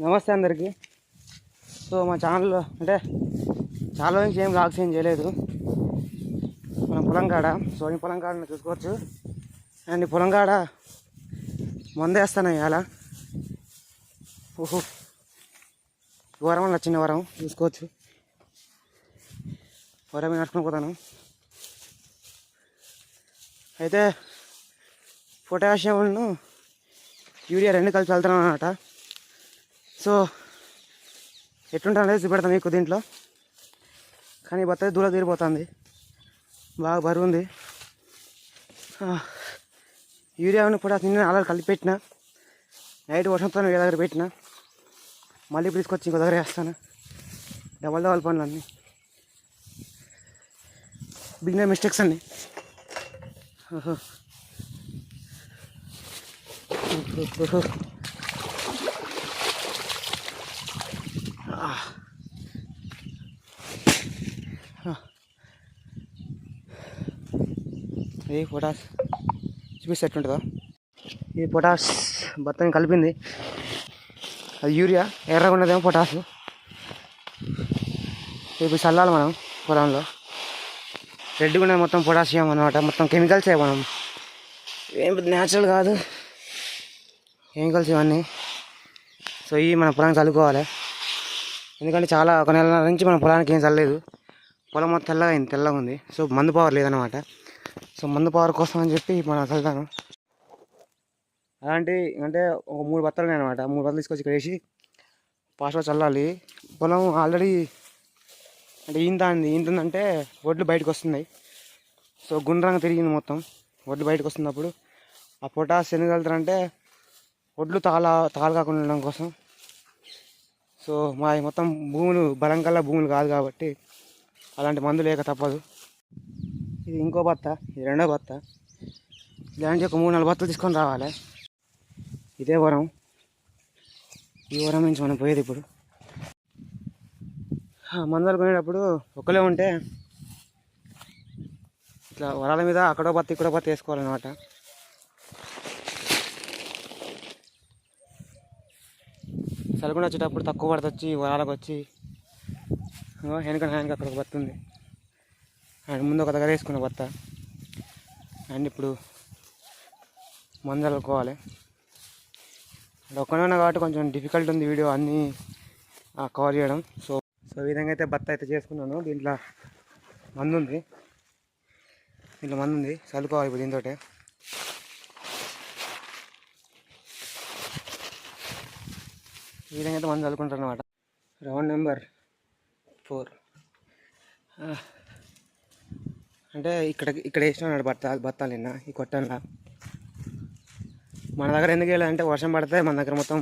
నమస్తే అందరికీ. సో మా ఛానల్లో అంటే చాలా నుంచి ఏం బ్లాగ్స్ ఏం చేయలేదు. మనం పొలం కాడ సో ఈ పొలం కాడ చూసుకోవచ్చు. అండ్ ఈ పొలం కాడ మందేస్తాను ఇవాళ. ఓహో. వరం అన్న చిన్న వరం చూసుకోవచ్చు. వరం నడుచుకుని పోతాను. అయితే పొటాషియంను యూరియా రెండు కలిసి వెళ్తున్నాను అనమాట సో ఎట్లుంటుంది చూపెడతాం మీకు దీంట్లో. కానీ బత్తాయి దూర తీరిపోతుంది. బాగా బరువు ఉంది యూరియాను కూడా నిన్న అలా కలిపి పెట్టిన. నైట్ వర్షంతో వేరే దగ్గర పెట్టిన. మళ్ళీ తీసుకొచ్చి ఇంకో దగ్గర వేస్తాను. డబల్ డబల్ పనులు అన్నీ బిగినర్ మిస్టేక్స్ అన్నీ. ఓహో. ఇది పొటాస్ చూపిస్తే ఎట్లుంటుందో ఈ పొటాస్ బత్తం కలిపింది. అది యూరియా ఎర్రగా ఉన్నదేమో పొటాసు ఇప్పుడు చల్లాలి మనం పొలంలో. రెడ్గా ఉన్నది మొత్తం పొటాషియం అనమాట మొత్తం కెమికల్సే మనం. ఏం న్యాచురల్ కాదు. కెమికల్స్ ఇవన్నీ. సో ఇవి మన పొలానికి చల్లుకోవాలి. ఎందుకంటే చాలా ఒక నెల నుంచి మన పొలానికి ఏం చల్లలేదు. పొలం మొత్తం తెల్లగా అయింది తెల్లగా ఉంది. సో మందు పవర్ లేదనమాట సో మందు పవర్ కోసం అని చెప్పి మనం చల్లుతాను అలాంటి అంటే ఒక మూడు బత్తలు ఉన్నాయి అనమాట మూడు బత్తలు తీసుకొచ్చి ఇక్కడ వేసి పాస్లో చల్లాలి. పొలం ఆల్రెడీ అంటే ఈంతంది ఈంతుందంటే ఒడ్లు బయటకు వస్తున్నాయి. సో గుండ్రంగా తిరిగింది మొత్తం. ఒడ్లు బయటకు వస్తున్నప్పుడు ఆ పొటాస్ ఎందుకు వెళ్తారంటే ఒడ్లు తాళ తాళ కాకుండా ఉండడం కోసం. సో మా మొత్తం భూములు బలం కల్లా భూములు కాదు కాబట్టి అలాంటి మందు లేక తప్పదు. ఇది ఇంకో బత్త ఇది రెండో బత్త. ఇలాంటి ఒక మూడు నాలుగు బత్తలు తీసుకొని రావాలి. ఇదే వరం. ఈ వరం నుంచి మనం పోయేది ఇప్పుడు. మందాలు కొనేటప్పుడు ఒకలే ఉంటే ఇట్లా వరాల మీద అక్కడో బత్త ఇక్కడో బత్త వేసుకోవాలన్నమాట. చలకుండా వచ్చేటప్పుడు తక్కువ పడత వచ్చి వరాలకు వచ్చి. వెనక వెనక అక్కడ ఒక బత్త ఉంది. అండ్ ముందు ఒక దగ్గర వేసుకున్న బత్త. అండ్ ఇప్పుడు మందు చల్లుకోవాలి అండ్ ఒక్కనే ఉన్న కాబట్టి కొంచెం డిఫికల్ట్ ఉంది వీడియో అన్నీ కవర్ చేయడం. సో సో ఈ విధంగా అయితే బత్త అయితే చేసుకున్నాను. దీంట్లో మందు ఉంది దీంట్లో మందు ఉంది చల్లుకోవాలి ఇప్పుడు దీంతో ఈ విధంగా అయితే మందు చల్లుకుంటారు అనమాట రౌండ్ నెంబర్ ఫోర్. అంటే ఇక్కడ ఇక్కడ వేసినాడు బత్త బత్తాలు నిన్న ఈ కొట్టంలో. మన దగ్గర ఎందుకు వెళ్ళాలంటే వర్షం పడితే మన దగ్గర మొత్తం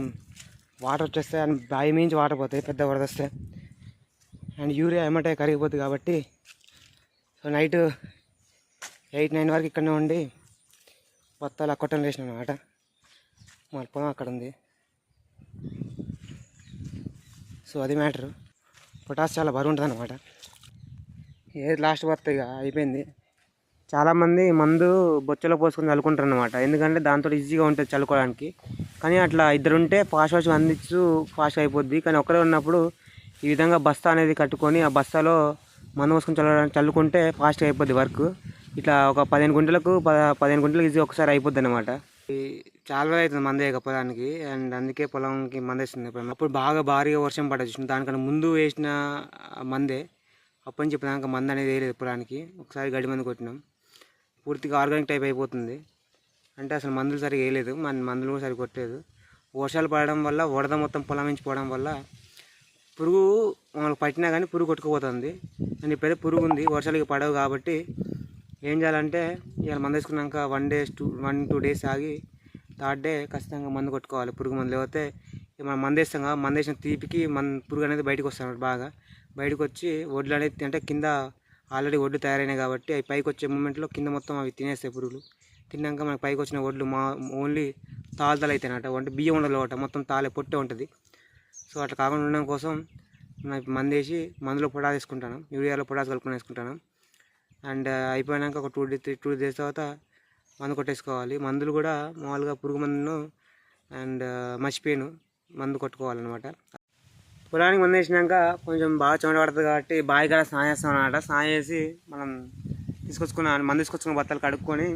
వాటర్ వచ్చేస్తే అండ్ బావి మించి వాటర్ పోతాయి పెద్ద వరద వస్తే. అండ్ యూరియా ఏమంటే కరిగిపోతుంది కాబట్టి సో నైట్ ఎయిట్ నైన్ వరకు ఇక్కడనే ఉండి బత్తాలు కొట్టం వేసినాం అనమాట మన పొలం అక్కడ ఉంది. సో అది మ్యాటరు. పొటాస్ చాలా బరువు ఉంటుంది అనమాట ఏది లాస్ట్ బత్త ఇక అయిపోయింది. చాలామంది మందు బొచ్చలో పోసుకొని చల్లుకుంటారు అనమాట ఎందుకంటే దాంతో ఈజీగా ఉంటుంది చల్లుకోవడానికి. కానీ అట్లా ఇద్దరు ఉంటే ఫాస్ట్ ఫాస్ట్ అందించు ఫాస్ట్ అయిపోద్ది. కానీ ఒక్కరే ఉన్నప్పుడు ఈ విధంగా బస్తా అనేది కట్టుకొని ఆ బస్తాలో మందు పోసుకొని చల్లడానికి చల్లుకుంటే ఫాస్ట్గా అయిపోద్ది వర్క్. ఇట్లా ఒక పదిహేను గుంటలకు పద పదిహేను గుంటలకు ఈజీ ఒకసారి అయిపోద్ది అనమాట చాలా రోజులు అవుతుంది మందే పొలానికి అండ్ అందుకే పొలంకి మందేస్తుంది అప్పుడు బాగా భారీగా వర్షం పడచ్చు దానికన్నా ముందు వేసిన మందే అప్పటి నుంచి ఇప్పుడు దాకా మందు అనేది వేయలేదు పొలానికి. ఒకసారి గడి మందు కొట్టినాం. పూర్తిగా ఆర్గానిక్ టైప్ అయిపోతుంది. అంటే అసలు మందులు సరిగా వేయలేదు. మన మందులు కూడా సరిగా కొట్టలేదు. వర్షాలు పడడం వల్ల వరద మొత్తం పొలం నుంచి పోవడం వల్ల పురుగు మనకు పట్టినా కానీ పురుగు కొట్టుకుపోతుంది. అని ఇప్పుడైతే పురుగు ఉంది. వర్షాలు పడవు కాబట్టి ఏం చేయాలంటే ఇవాళ మందు వేసుకున్నాక one days two one two days ఆగి థర్డ్ డే ఖచ్చితంగా మందు కొట్టుకోవాలి. పురుగు మందు లేకపోతే మనం మందేస్తాం కదా మందు తీపికి మన పురుగు అనేది బయటకు వస్తుంది బాగా. బయటకు వచ్చి వడ్లు అనేది అంటే కింద ఆల్రెడీ వడ్లు తయారైనాయి కాబట్టి అవి పైకి వచ్చే మూమెంట్లో కింద మొత్తం అవి తినేస్తాయి పురుగులు. తిన్నాక మనకి పైకి వచ్చిన వడ్లు మా ఓన్లీ తాళతలు అవుతాయి అనమాట అంటే బియ్యం ఉండదు ఒకటి మొత్తం తాలే పొట్టే ఉంటుంది. సో అట్లా కాకుండా ఉండడం కోసం మందేసి మందులో పొటాస్ వేసుకుంటాను. యూరియాలో పొటాస్ కలుపుకొని వేసుకుంటాను. అండ్ అయిపోయినాక ఒక two day three two days తర్వాత మందు కొట్టేసుకోవాలి. మందులు కూడా మామూలుగా పురుగు మందును అండ్ మర్చిపోయాను. మందు కొట్టుకోవాలన్నమాట. పొలానికి మందు వేసినాక కొంచెం బాగా చెమట పడుతుంది కాబట్టి బావి కాడ స్నానం చేస్తాం అనమాట స్నానం చేసి మనం తీసుకొచ్చుకున్న మందు తీసుకొచ్చుకున్న బత్తాలు కడుక్కొని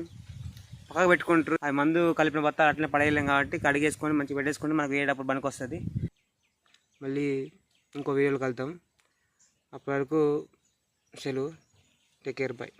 పక్కకు పెట్టుకుంటారు. అది మందు కలిపిన బత్తాలు అట్లనే పడేయలేం కాబట్టి కడిగేసుకొని మంచిగా పెట్టేసుకుంటే మనకు వేయడప్పుడు పనికి వస్తుంది మళ్ళీ ఇంకో వీడియోలు కలుద్దాం. అప్పటి వరకు సెలవు. Take care bye